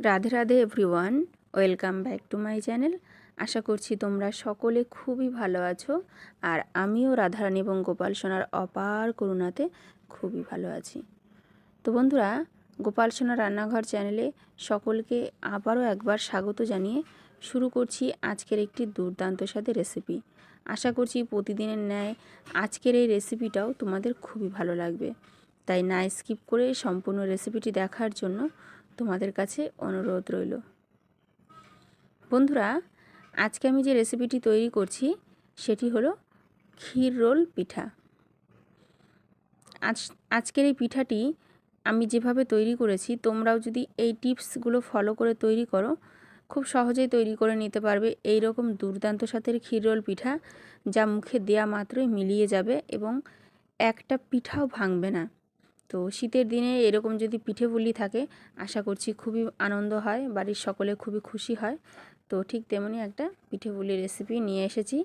Radhe Radhe everyone welcome back to my channel আশা করছি তোমরা সকলে খুবই ভালো আছো, আর আমিও রাধারানী এবং গোপাল সোনার অপার করুণাতে খুবই ভালো আছি। তো বন্ধুরা, গোপাল সোনা রান্নাঘর চ্যানেলে সকলকে আবারও একবার স্বাগত জানিয়ে শুরু করছি আজকের একটি দুর্দান্ত সাথে রেসিপি আশা করছি প্রতিদিনের ন্যায় আজকের এই রেসিপিটাও তোমাদের খুবই ভালো লাগবে। তাই না স্কিপ করে সম্পূর্ণ রেসিপিটি দেখার জন্য তোমাদের কাছে অনুরোধ রইল। বন্ধুরা, আজকে আমি যে রেসিপিটি তৈরি করছি, সেটি হলো ক্ষীর রোল পিঠা। আজ, আজকের এই পিঠাটি আমি যেভাবে তৈরি করেছি, তোমরাও যদি এই টিপসগুলো ফলো করে তৈরি করো, খুব সহজেই তৈরি করে নিতে পারবে এই রকম দুর্দান্ত সাথে ক্ষীর রোল পিঠা, যা মুখে দেয়া মাত্রই মিলিয়ে যাবে এবং একটা পিঠাও ভাঙবে না। তো শীতের দিনে এরকম যদি পিঠে পুলি থাকে, আশা করছি খুবই আনন্দ হয়, বাড়ির সকলে খুবই খুশি হয়। তো ঠিক তেমনি একটা পিঠে পুলি রেসিপি নিয়ে এসেছি।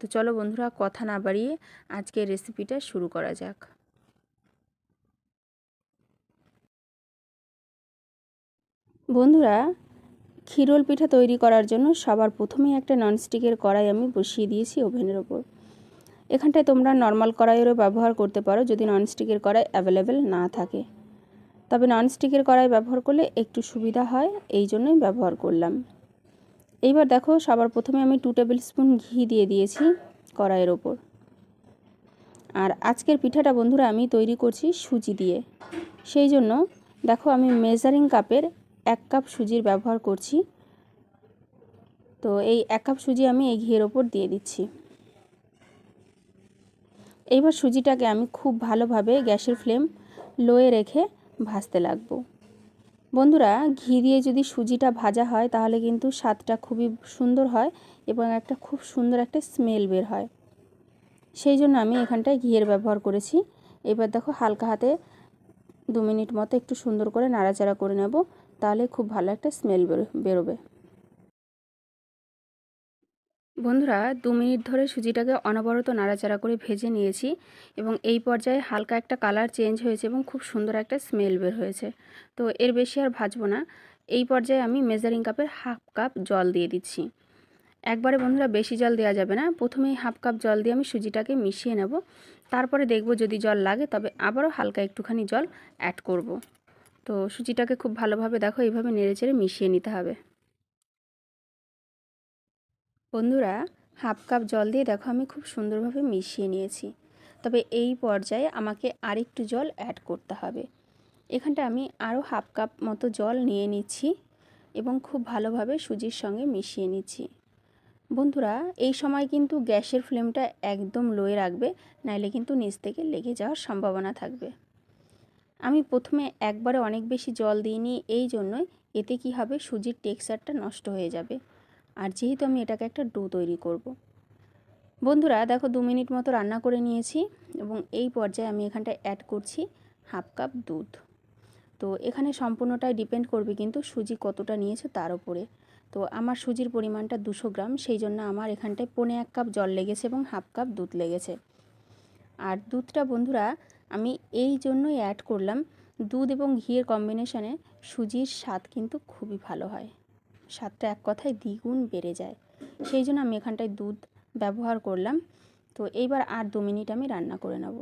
তো চলো বন্ধুরা, কথা না বাড়িয়ে আজকে রেসিপিটা শুরু করা যাক। বন্ধুরা, ক্ষীরোল পিঠা তৈরি করার জন্য সবার প্রথমেই একটা ননস্টিকের কড়াই আমি বসিয়ে দিয়েছি ওভেনের ওপর। এখানটায় তোমরা নর্মাল কড়াইয়েরও ব্যবহার করতে পারো যদি ননস্টিকের কড়াই অ্যাভেলেবেল না থাকে। তবে ননস্টিকের কড়াই ব্যবহার করলে একটু সুবিধা হয়, এই জন্যই ব্যবহার করলাম। এইবার দেখো, সবার প্রথমে আমি টু টেবিল স্পুন ঘি দিয়ে দিয়েছি কড়াইয়ের ওপর। আর আজকের পিঠাটা বন্ধুরা আমি তৈরি করছি সুজি দিয়ে। সেই জন্য দেখো, আমি মেজারিং কাপের এক কাপ সুজির ব্যবহার করছি। তো এই এক কাপ সুজি আমি এই ঘিয়ের ওপর দিয়ে দিচ্ছি। এইবার সুজিটাকে আমি খুব ভালোভাবে গ্যাসের ফ্লেম লোয়ে রেখে ভাজতে লাগবো। বন্ধুরা, ঘি দিয়ে যদি সুজিটা ভাজা হয়, তাহলে কিন্তু স্বাদটা খুবই সুন্দর হয় এবং একটা খুব সুন্দর একটা স্মেল বের হয়। সেই জন্য আমি এখানটায় ঘিয়ের ব্যবহার করেছি। এবার দেখো, হালকা হাতে দু মিনিট মতো একটু সুন্দর করে নাড়াচাড়া করে নেব, তাহলে খুব ভালো একটা স্মেল বেরোবে। বন্ধুরা, দু মিনিট ধরে সুজিটাকে অনবরত নাড়াচাড়া করে ভেজে নিয়েছি এবং এই পর্যায়ে হালকা একটা কালার চেঞ্জ হয়েছে এবং খুব সুন্দর একটা স্মেল বের হয়েছে। তো এর বেশি আর ভাজবো না। এই পর্যায়ে আমি মেজারিং কাপের হাফ কাপ জল দিয়ে দিচ্ছি। একবারে বন্ধুরা, বেশি জল দেওয়া যাবে না। প্রথমেই হাফ কাপ জল দিয়ে আমি সুজিটাকে মিশিয়ে নেব। তারপরে দেখব যদি জল লাগে, তবে আবারও হালকা একটুখানি জল অ্যাড করব। তো সুজিটাকে খুব ভালোভাবে দেখো, এইভাবে নেড়ে চেড়ে মিশিয়ে নিতে হবে। বন্ধুরা, হাফ কাপ জল দিয়ে দেখো আমি খুব সুন্দরভাবে মিশিয়ে নিয়েছি। তবে এই পর্যায়ে আমাকে আরেকটু জল অ্যাড করতে হবে। এখানটা আমি আরও হাফ কাপ মতো জল নিয়ে নিচ্ছি এবং খুব ভালোভাবে সুজির সঙ্গে মিশিয়ে নিচ্ছি। বন্ধুরা, এই সময় কিন্তু গ্যাসের ফ্লেমটা একদম লোয়ে রাখবে, নাইলে কিন্তু নিচ থেকে লেগে যাওয়ার সম্ভাবনা থাকবে। আমি প্রথমে একবারে অনেক বেশি জল দিইনি, এই জন্যই এতে কি হবে সুজির টেক্সচারটা নষ্ট হয়ে যাবে। আর যেহেতু আমি এটাকে একটা ডো তৈরি করব। বন্ধুরা, দেখো দু মিনিট মতো রান্না করে নিয়েছি এবং এই পর্যায়ে আমি এখানটায় অ্যাড করছি হাফ কাপ দুধ। তো এখানে সম্পূর্ণটাই ডিপেন্ড করবে কিন্তু সুজি কতটা নিয়েছো তার উপরে। তো আমার সুজির পরিমাণটা দুশো গ্রাম, সেই জন্য আমার এখানটায় পনে এক কাপ জল লেগেছে এবং হাফ কাপ দুধ লেগেছে। আর দুধটা বন্ধুরা, আমি এই জন্যই অ্যাড করলাম, দুধ এবং ঘিয়ের কম্বিনেশানে সুজির স্বাদ কিন্তু খুবই ভালো হয়। স্বাদটা এক কথায় দ্বিগুণ বেড়ে যায়। সেই জন্য আমি এখানটায় দুধ ব্যবহার করলাম। তো এইবার আর দু মিনিট আমি রান্না করে নেব।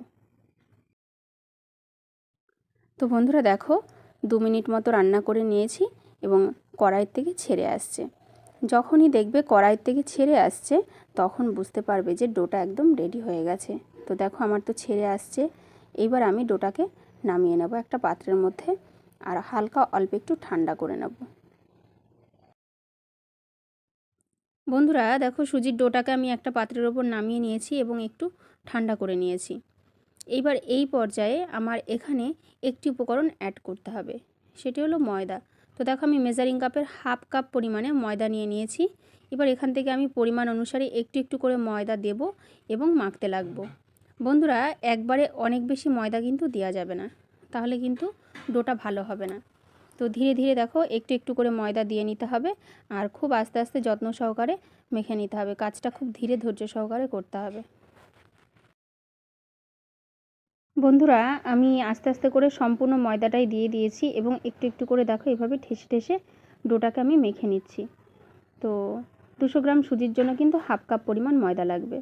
তো বন্ধুরা দেখো, দু মিনিট মতো রান্না করে নিয়েছি এবং কড়াইয়ের থেকে ছেড়ে আসছে। যখনই দেখবে কড়াইয়ের থেকে ছেড়ে আসছে, তখন বুঝতে পারবে যে ডোটা একদম রেডি হয়ে গেছে। তো দেখো আমার তো ছেড়ে আসছে। এইবার আমি ডোটাকে নামিয়ে নেব একটা পাত্রের মধ্যে আর হালকা অল্প একটু ঠান্ডা করে নেব। বন্ধুরা, দেখো সুজির ডোটাকে আমি একটা পাত্রের ওপর নামিয়ে নিয়েছি এবং একটু ঠান্ডা করে নিয়েছি। এইবার এই পর্যায়ে আমার এখানে একটি উপকরণ অ্যাড করতে হবে। সেটি হলো ময়দা। তো দেখো আমি মেজারিং কাপের হাফ কাপ পরিমাণে ময়দা নিয়ে নিয়েছি। এবার এখান থেকে আমি পরিমাণ অনুসারে একটু একটু করে ময়দা দেব এবং মাখতে লাগবো। বন্ধুরা, একবারে অনেক বেশি ময়দা কিন্তু দেওয়া যাবে না। তাহলে কিন্তু ডোটা ভালো হবে না। তো ধীরে ধীরে দেখো একটু একটু করে ময়দা দিয়ে নিতে হবে আর খুব আস্তে আস্তে যত্ন সহকারে মেখে নিতে হবে। কাজটা খুব ধীরে ধৈর্য সহকারে করতে হবে। বন্ধুরা, আমি আস্তে আস্তে করে সম্পূর্ণ ময়দাটাই দিয়ে দিয়েছি এবং একটু একটু করে দেখো এভাবে ঠেসে ঠেসে ডোটাকে আমি মেখে নিচ্ছি। তো দুশো গ্রাম সুজির জন্য কিন্তু হাফ কাপ পরিমাণ ময়দা লাগবে।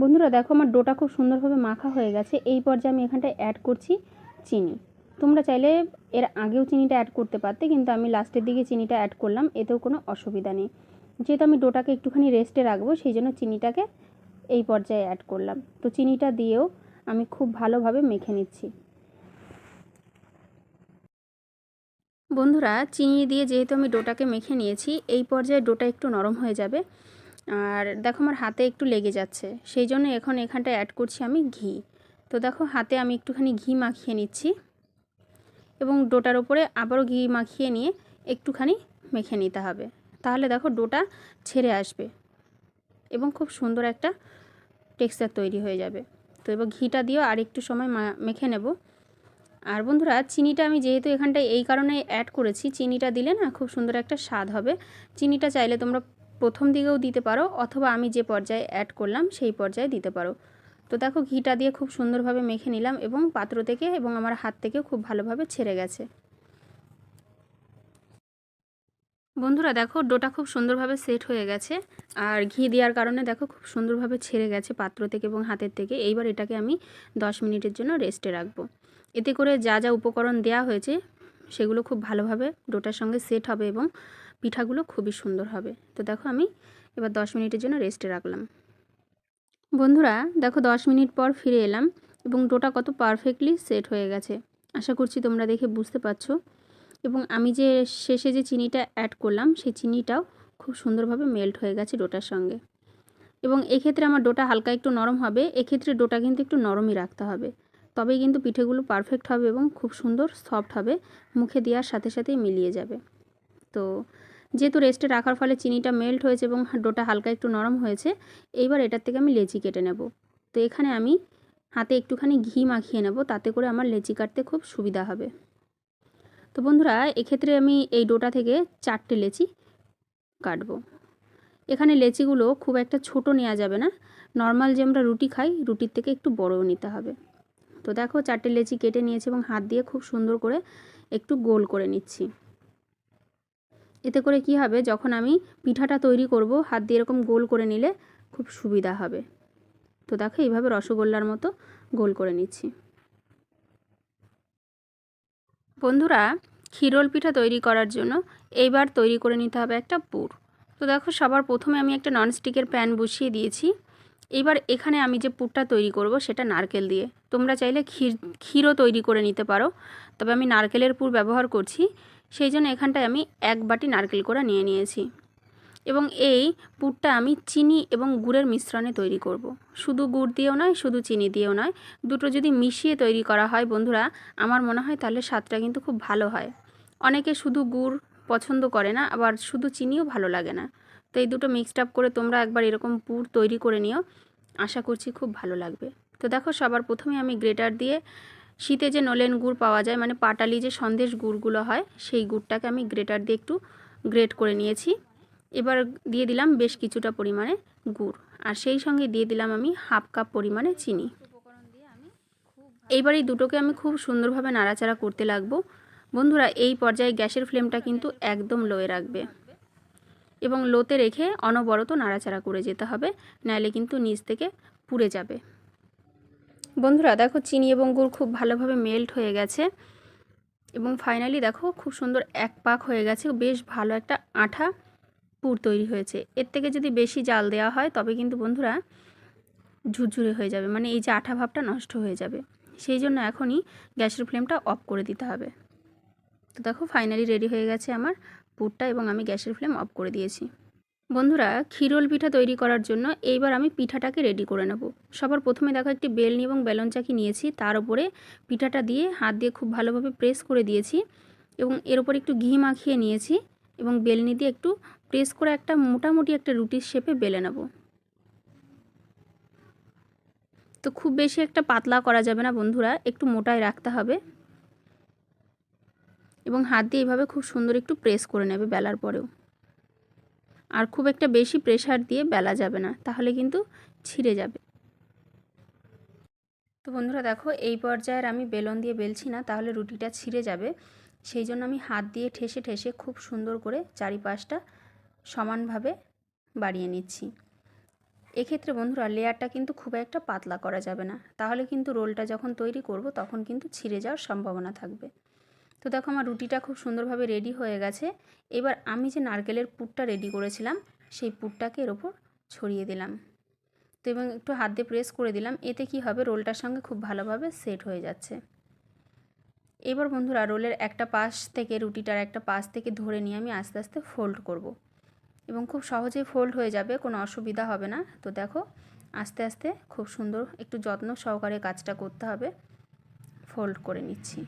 বন্ধুরা দেখো আমার ডোটা খুব সুন্দরভাবে মাখা হয়ে গেছে। এই পর্যায়ে আমি এখানটায় অ্যাড করছি চিনি। তোমরা চাইলে এর আগেও চিনিটা অ্যাড করতে পারতে, কিন্তু আমি লাস্টের দিকে চিনিটা অ্যাড করলাম, এতেও কোনো অসুবিধা নেই। যেহেতু আমি ডোটাকে একটুখানি রেস্টে রাখব, সেই জন্য চিনিটাকে এই পর্যায়ে অ্যাড করলাম। তো চিনিটা দিয়েও আমি খুব ভালোভাবে মেখে নিচ্ছি। বন্ধুরা, চিনি দিয়ে যেহেতু আমি ডোটাকে মেখে নিয়েছি, এই পর্যায়ে ডোটা একটু নরম হয়ে যাবে। আর দেখো আমার হাতে একটু লেগে যাচ্ছে। সেই জন্য এখন এখানটায় অ্যাড করছি আমি ঘি। তো দেখো হাতে আমি একটুখানি ঘি মাখিয়ে নিচ্ছি এবং ডোটার ওপরে আবারও ঘি মাখিয়ে নিয়ে একটুখানি মেখে নিতে হবে। তাহলে দেখো ডোটা ছেড়ে আসবে এবং খুব সুন্দর একটা টেক্সচার তৈরি হয়ে যাবে। তো এবার ঘিটা দিয়েও আর একটু সময় মেখে নেব। আর বন্ধুরা, চিনিটা আমি যেহেতু এখানটায় এই কারণে অ্যাড করেছি, চিনিটা দিলে না খুব সুন্দর একটা স্বাদ হবে। চিনিটা চাইলে তোমরা প্রথম দিকেও দিতে পারো অথবা আমি যে পর্যায়ে অ্যাড করলাম সেই পর্যায়ে দিতে পারো। তো দেখো ঘিটা দিয়ে খুব সুন্দরভাবে মেখে নিলাম এবং পাত্র থেকে এবং আমার হাত থেকেও খুব ভালোভাবে ছেড়ে গেছে। বন্ধুরা দেখো ডোটা খুব সুন্দরভাবে সেট হয়ে গেছে আর ঘি দেওয়ার কারণে দেখো খুব সুন্দরভাবে ছেড়ে গেছে পাত্র থেকে এবং হাতের থেকে। এইবার এটাকে আমি 10 মিনিটের জন্য রেস্টে রাখব। এতে করে যা যা উপকরণ দেওয়া হয়েছে সেগুলো খুব ভালোভাবে ডোটার সঙ্গে সেট হবে এবং পিঠাগুলো খুবই সুন্দর হবে। তো দেখো আমি এবার 10 মিনিটের জন্য রেস্টে রাখলাম। বন্ধুরা, দেখো 10 মিনিট পর ফিরে এলাম এবং ডোটা কত পারফেক্টলি সেট হয়ে গেছে। আশা করছি তোমরা দেখে বুঝতে পারছ। এবং আমি যে শেষে যে চিনিটা অ্যাড করলাম, সেই চিনিটাও খুব সুন্দরভাবে মেল্ট হয়ে গেছে ডোটার সঙ্গে। এবং এক্ষেত্রে আমার ডোটা হালকা একটু নরম হবে, এক্ষেত্রে ডোটা কিন্তু একটু নরমই রাখতে হবে। তবেই কিন্তু পিঠেগুলো পারফেক্ট হবে এবং খুব সুন্দর সফট হবে, মুখে দেওয়ার সাথে সাথেই মিলিয়ে যাবে। তো যেহেতু রেস্টে রাখার ফলে চিনিটা মেল্ট হয়েছে এবং ডোটা হালকা একটু নরম হয়েছে, এইবার এটার থেকে আমি লেচি কেটে নেব। তো এখানে আমি হাতে একটুখানি ঘি মাখিয়ে নেব, তাতে করে আমার লেচি কাটতে খুব সুবিধা হবে। তো বন্ধুরা, এক্ষেত্রে আমি এই ডোটা থেকে চারটে লেচি কাটবো। এখানে লেচিগুলো খুব একটা ছোট নেওয়া যাবে না নর্মাল যে আমরা রুটি খাই, রুটির থেকে একটু বড়ও নিতে হবে। তো দেখো, চারটে লেচি কেটে নিয়েছি এবং হাত দিয়ে খুব সুন্দর করে একটু গোল করে নিচ্ছি। এতে করে কি হবে? যখন আমি পিঠাটা তৈরি করব, হাত দিয়ে এরকম গোল করে নিলে খুব সুবিধা হবে। তো দেখো, এইভাবে রসগোল্লার মতো গোল করে নিচ্ছি। বন্ধুরা, ক্ষীরোল পিঠা তৈরি করার জন্য এইবার তৈরি করে নিতে হবে একটা পুর। তো দেখো, সবার প্রথমে আমি একটা ননস্টিকের প্যান বসিয়ে দিয়েছি। এবার এখানে আমি যে পুরটা তৈরি করব, সেটা নারকেল দিয়ে। তোমরা চাইলে ক্ষীর, ক্ষীরও তৈরি করে নিতে পারো। তবে আমি নারকেলের পুর ব্যবহার করছি। সেই জন্য এখানটায় আমি এক বাটি নারকেল কোড়া নিয়ে নিয়েছি। এবং এই পুরটা আমি চিনি এবং গুড়ের মিশ্রণে তৈরি করব। শুধু গুড় দিয়েও নয়, শুধু চিনি দিয়েও নয়, দুটো যদি মিশিয়ে তৈরি করা হয় বন্ধুরা, আমার মনে হয় তাহলে স্বাদটা কিন্তু খুব ভালো হয়। অনেকে শুধু গুড় পছন্দ করে না, আবার শুধু চিনিও ভালো লাগে না। তো এই দুটো মিক্সড আপ করে তোমরা একবার এরকম পুর তৈরি করে নিও, আশা করছি খুব ভালো লাগবে। তো দেখো সবার প্রথমে আমি গ্রেটার দিয়ে শীতে যে নলেন গুড় পাওয়া যায় মানে পাটালি যে সন্দেশ গুড়গুলো হয়, সেই গুড়টাকে আমি গ্রেটার দিয়ে একটু গ্রেট করে নিয়েছি। এবার দিয়ে দিলাম বেশ কিছুটা পরিমাণে গুড়। আর সেই সঙ্গে দিয়ে দিলাম আমি হাফ কাপ পরিমাণে চিনি। এইবার এই দুটোকে আমি খুব সুন্দরভাবে নাড়াচাড়া করতে লাগবো। বন্ধুরা, এই পর্যায়ে গ্যাসের ফ্লেমটা কিন্তু একদম লোয়ে রাখবে। এবং লোতে রেখে অনবরত নাড়াচাড়া করে যেতে হবে নাহলে কিন্তু নিচ থেকে পুড়ে যাবে। বন্ধুরা, দেখো চিনি এবং গুড় খুব ভালোভাবে মেল্ট হয়ে গেছে। এবং ফাইনালি দেখো খুব সুন্দর এক পাক হয়ে গেছে, বেশ ভালো একটা আঠা পুর তৈরি হয়েছে। এর থেকে যদি বেশি জাল দেওয়া হয়, তবে কিন্তু বন্ধুরা ঝুরঝুরে হয়ে যাবে মানে এই যে আঠা ভাবটা নষ্ট হয়ে যাবে। সেই জন্য এখনই গ্যাসের ফ্লেমটা অফ করে দিতে হবে। তো দেখো ফাইনালি রেডি হয়ে গেছে আমার পুরটা এবং আমি গ্যাসের ফ্লেম অফ করে দিয়েছি। বন্ধুরা, ক্ষীরোল পিঠা তৈরি করার জন্য এইবার আমি পিঠাটাকে রেডি করে নেব। সবার প্রথমে দেখো, একটি বেলনি এবং বেলন চাকি নিয়েছি। তার উপরে পিঠাটা দিয়ে হাত দিয়ে খুব ভালোভাবে প্রেস করে দিয়েছি এবং এর উপর একটু ঘি মাখিয়ে নিয়েছি এবং বেলনি দিয়ে একটু প্রেস করে একটা মোটামুটি একটা রুটির শেপে বেলে নেব। তো খুব বেশি একটা পাতলা করা যাবে না বন্ধুরা, একটু মোটায় রাখতে হবে এবং হাত দিয়ে এইভাবে খুব সুন্দর একটু প্রেস করে নেবে বেলার পরেও। আর খুব একটা বেশি প্রেশার দিয়ে বেলা যাবে না, তাহলে কিন্তু ছিঁড়ে যাবে। তো বন্ধুরা দেখো, এই পর্যায়ের আমি বেলন দিয়ে বেলছি না, তাহলে রুটিটা ছিঁড়ে যাবে। সেই জন্য আমি হাত দিয়ে ঠেসে ঠেসে খুব সুন্দর করে চারিপাশটা সমানভাবে বাড়িয়ে নিচ্ছি। এক্ষেত্রে বন্ধুরা লেয়ারটা কিন্তু খুব একটা পাতলা করা যাবে না, তাহলে কিন্তু রোলটা যখন তৈরি করব, তখন কিন্তু ছিঁড়ে যাওয়ার সম্ভাবনা থাকবে। তো দেখো আমার রুটিটা খুব সুন্দরভাবে রেডি হয়ে গেছে। এবার আমি যে নারকেলের পুরটা রেডি করেছিলাম, সেই পুরটাকে এর ওপর ছড়িয়ে দিলাম। তো এবং একটু হাত দিয়ে প্রেস করে দিলাম, এতে কি হবে? রোলটার সঙ্গে খুব ভালোভাবে সেট হয়ে যাচ্ছে। এবার বন্ধুরা, রোলের একটা পাশ থেকে, রুটিটার একটা পাশ থেকে ধরে নিয়ে আমি আস্তে আস্তে ফোল্ড করব। এবং খুব সহজেই ফোল্ড হয়ে যাবে, কোনো অসুবিধা হবে না। তো দেখো, আস্তে আস্তে খুব সুন্দর একটু যত্ন সহকারে কাজটা করতে হবে। ফোল্ড করে নিচ্ছি।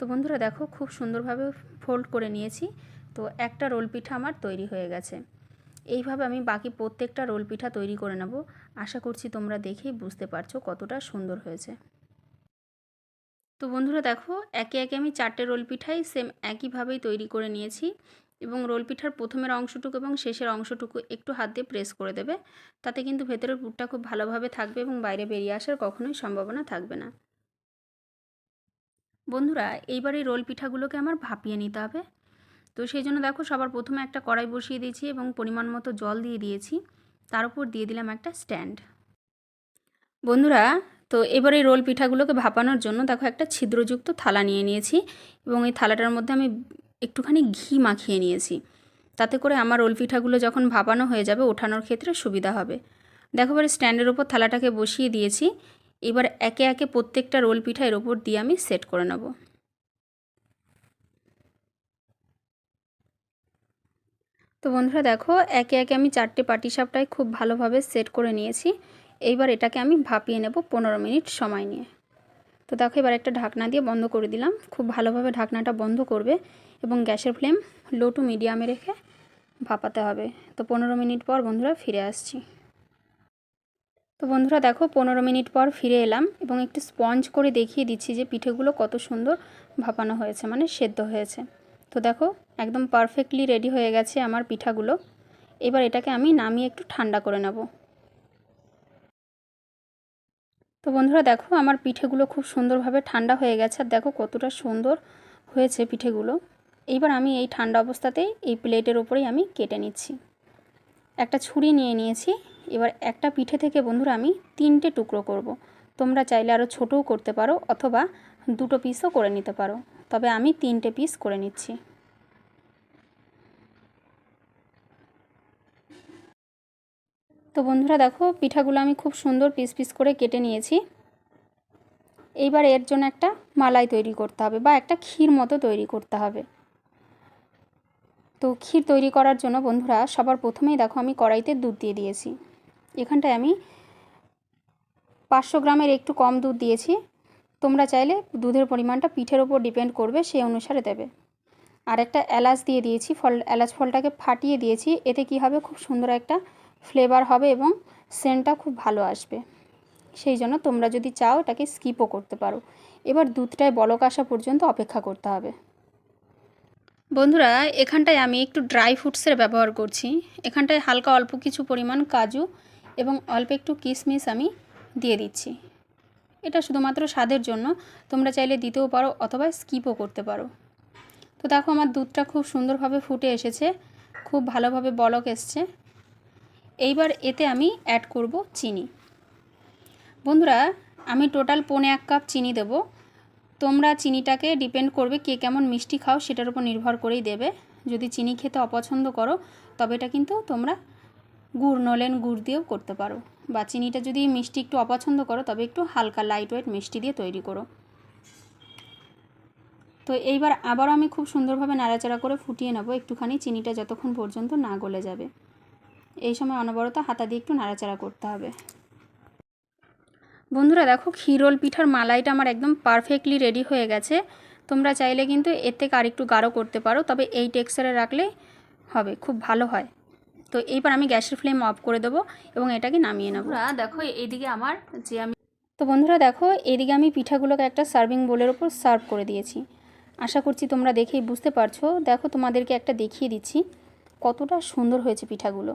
তো বন্ধুরা দেখো খুব সুন্দরভাবে ফোল্ড করে নিয়েছি। তো একটা রোল পিঠা আমার তৈরি হয়ে গেছে। এইভাবে আমি বাকি প্রত্যেকটা রোল পিঠা তৈরি করে নেব। আশা করছি তোমরা দেখেই বুঝতে পারছ কতটা সুন্দর হয়েছে। তো বন্ধুরা দেখো, একে একে আমি চারটে রোল পিঠাই সেম একইভাবেই তৈরি করে নিয়েছি এবং রোল পিঠার প্রথমের অংশটুকু এবং শেষের অংশটুকু একটু হাত দিয়ে প্রেস করে দেবে। তাতে কিন্তু ভেতরের পুরটা খুব ভালোভাবে থাকবে এবং বাইরে বেরিয়ে আসার কখনোই সম্ভাবনা থাকবে না। বন্ধুরা, এইবার এই রোল পিঠাগুলোকে আমার ভাপিয়ে নিতে হবে। তো সেই জন্য দেখো, সবার প্রথমে একটা কড়াই বসিয়ে দিয়েছি এবং পরিমাণ মতো জল দিয়ে দিয়েছি। তার উপর দিয়ে দিলাম একটা স্ট্যান্ড। বন্ধুরা, তো এবার এই রোল পিঠাগুলোকে ভাপানোর জন্য দেখো, একটা ছিদ্রযুক্ত থালা নিয়ে নিয়েছি এবং এই থালাটার মধ্যে আমি একটুখানি ঘি মাখিয়ে নিয়েছি। তাতে করে আমার রোল পিঠাগুলো যখন ভাপানো হয়ে যাবে, ওঠানোর ক্ষেত্রে সুবিধা হবে। দেখো, এবার স্ট্যান্ডের ওপর থালাটাকে বসিয়ে দিয়েছি এবার একে একে প্রত্যেকটা রোল পিঠা এর ওপর দিয়ে আমি সেট করে নেব। তো বন্ধুরা দেখো, একে একে আমি চারটে পাটিসাপটায় খুব ভালোভাবে সেট করে নিয়েছি। এইবার এটাকে আমি ভাপিয়ে নেব পনেরো মিনিট সময় নিয়ে। তো দেখো, এবার একটা ঢাকনা দিয়ে বন্ধ করে দিলাম। খুব ভালোভাবে ঢাকনাটা বন্ধ করবে এবং গ্যাসের ফ্লেম লো টু মিডিয়ামে রেখে ভাপাতে হবে। তো পনেরো মিনিট পর বন্ধুরা ফিরে আসছি। তো বন্ধুরা দেখো, পনেরো মিনিট পর ফিরে এলাম এবং একটু স্পঞ্জ করে দেখিয়ে দিচ্ছি যে পিঠেগুলো কত সুন্দর ভাপানো হয়েছে মানে সেদ্ধ হয়েছে। তো দেখো, একদম পারফেক্টলি রেডি হয়ে গেছে আমার পিঠাগুলো। এবার এটাকে আমি নামিয়ে একটু ঠান্ডা করে নেব। তো বন্ধুরা দেখো, আমার পিঠেগুলো খুব সুন্দরভাবে ঠান্ডা হয়ে গেছে, আর দেখো কতটা সুন্দর হয়েছে পিঠেগুলো। এইবার আমি এই ঠান্ডা অবস্থাতেই এই প্লেটের ওপরেই আমি কেটে নিচ্ছি। একটা ছুরি নিয়ে নিয়েছি এবার একটা পিঠে থেকে বন্ধুরা আমি তিনটে টুকরো করব। তোমরা চাইলে আরও ছোটও করতে পারো অথবা দুটো পিসও করে নিতে পারো। তবে আমি তিনটে পিস করে নিচ্ছি। তো বন্ধুরা দেখো, পিঠাগুলো আমি খুব সুন্দর পিস পিস করে কেটে নিয়েছি। এইবার এর জন্য একটা মালাই তৈরি করতে হবে বা একটা ক্ষীর মতো তৈরি করতে হবে। তো ক্ষীর তৈরি করার জন্য বন্ধুরা সবার প্রথমেই দেখো আমি কড়াইতে দুধ দিয়ে দিয়েছি। এখানটায় আমি পাঁচশো গ্রামের একটু কম দুধ দিয়েছি। তোমরা চাইলে দুধের পরিমাণটা পিঠের ওপর ডিপেন্ড করবে, সেই অনুসারে দেবে। আর একটা এলাচ দিয়ে দিয়েছি, ফল, এলাচ ফলটাকে ফাটিয়ে দিয়েছি, এতে কি হবে? খুব সুন্দর একটা ফ্লেভার হবে এবং সেন্টটা খুব ভালো আসবে। সেই জন্য তোমরা যদি চাও, এটাকে স্কিপও করতে পারো। এবার দুধটায় বলক আসা পর্যন্ত অপেক্ষা করতে হবে। বন্ধুরা, এখানটায় আমি একটু ড্রাই ফ্রুটসের ব্যবহার করছি। এখানটায় হালকা অল্প কিছু পরিমাণ কাজু এবং অল্প একটু কিশমিশ আমি দিয়ে দিচ্ছি। এটা শুধুমাত্র স্বাদের জন্য। তোমরা চাইলে দিতেও পারো অথবা স্কিপও করতে পারো। তো দেখো আমার দুধটা খুব সুন্দরভাবে ফুটে এসেছে। খুব ভালোভাবে বলক এসছে। এইবার এতে আমি অ্যাড করব চিনি। বন্ধুরা, আমি টোটাল পৌনে এক কাপ চিনি দেব। তোমরা চিনিটাকে ডিপেন্ড করবে কে কেমন মিষ্টি খাও, সেটার উপর নির্ভর করেই দেবে। যদি চিনি খেতে অপছন্দ করো, তবে এটা কিন্তু তোমরা গুড় নলেন গুড় দিয়েও করতে পারো। বা চিনিটা যদি মিষ্টি একটু অপছন্দ করো, তবে একটু হালকা লাইট ওয়েট মিষ্টি দিয়ে তৈরি করো। তো এইবার আবারও আমি খুব সুন্দরভাবে নাড়াচাড়া করে ফুটিয়ে নেব। একটুখানি চিনিটা যতক্ষণ পর্যন্ত না গলে যাবে। এই সময় অনবরত হাতা দিয়ে একটু নাড়াচাড়া করতে হবে। বন্ধুরা, দেখো ক্ষীরোল পিঠার মালাইটা আমার একদম পারফেক্টলি রেডি হয়ে গেছে। তোমরা চাইলে কিন্তু এর থেকে আরেকটু গাঢ় করতে পারো, তবে এই টেক্সচারে রাখলে হবে, খুব ভালো হয়। তো এইবার আমি গ্যাসের ফ্লেম অফ করে দেবো এবং এটাকে নামিয়ে নেব। দেখো এইদিকে আমার যে আমি তো বন্ধুরা দেখো এদিকে আমি পিঠাগুলোকে একটা সার্ভিং বোলের ওপর সার্ভ করে দিয়েছি। আশা করছি তোমরা দেখেই বুঝতে পারছ। দেখো তোমাদেরকে একটা দেখিয়ে দিচ্ছি কতটা সুন্দর হয়েছে পিঠাগুলো।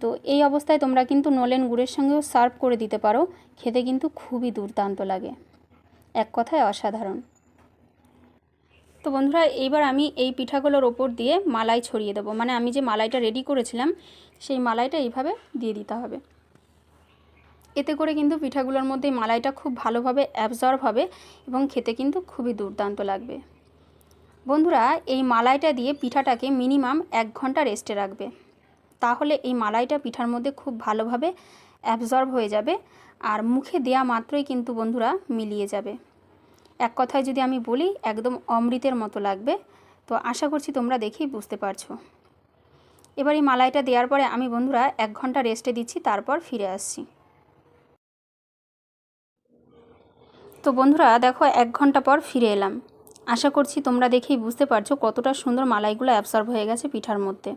তো এই অবস্থায় তোমরা কিন্তু নলেন গুড়ের সঙ্গেও সার্ভ করে দিতে পারো। খেতে কিন্তু খুবই দুর্দান্ত লাগে। এক কথায় অসাধারণ। তো বন্ধুরা, এইবার আমি এই পিঠাগুলোর ওপর দিয়ে মালাই ছড়িয়ে দেবো। মানে আমি যে মালাইটা রেডি করেছিলাম, সেই মালাইটা এইভাবে দিয়ে দিতে হবে। এতে করে কিন্তু পিঠাগুলোর মধ্যে মালাইটা খুব ভালোভাবে অ্যাবজর্ব হবে এবং খেতে কিন্তু খুবই দুর্দান্ত লাগবে। বন্ধুরা, এই মালাইটা দিয়ে পিঠাটাকে মিনিমাম এক ঘণ্টা রেস্টে রাখবে। তাহলে এই মালাইটা পিঠার মধ্যে খুব ভালোভাবে অ্যাবজর্ব হয়ে যাবে আর মুখে দেয়া মাত্রই কিন্তু বন্ধুরা মিলিয়ে যাবে। এক কথায় যদি আমি বলি, একদম অমৃতের মতো লাগবে। তো আশা করছি তোমরা দেখেই বুঝতে পারছ। এবার এই মালাইটা দেওয়ার পরে আমি বন্ধুরা এক ঘণ্টা রেস্টে দিচ্ছি, তারপর ফিরে আসছি। তো বন্ধুরা, দেখো, এক ঘণ্টা পর ফিরে এলাম। আশা করছি তোমরা দেখেই বুঝতে পারছ কতটা সুন্দর মালাইগুলো অ্যাবসর্ব হয়ে গেছে পিঠার মধ্যে।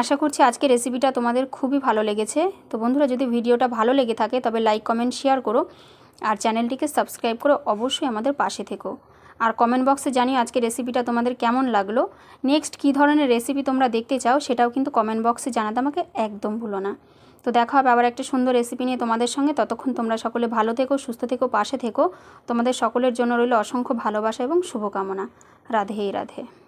আশা করছি আজকে রেসিপিটা তোমাদের খুবই ভালো লেগেছে। তো বন্ধুরা, যদি ভিডিওটা ভালো লেগে থাকে তবে লাইক কমেন্ট শেয়ার করো। আর চ্যানেলটিকে সাবস্ক্রাইব করে অবশ্যই আমাদের পাশে থেকো। আর কমেন্ট বক্সে জানিও আজকে রেসিপিটা তোমাদের কেমন লাগল। নেক্সট কী ধরনের রেসিপি তোমরা দেখতে চাও সেটাও কিন্তু কমেন্ট বক্সে জানাতে আমাকে একদম ভুলো না। তো দেখা হবে আবার একটা সুন্দর রেসিপি নিয়ে তোমাদের সঙ্গে। ততক্ষণ তোমরা সকলে ভালো থেকো, সুস্থ থেকো, পাশে থেকো। তোমাদের সকলের জন্য রইল অসংখ্য ভালোবাসা এবং শুভকামনা। রাধেই রাধে।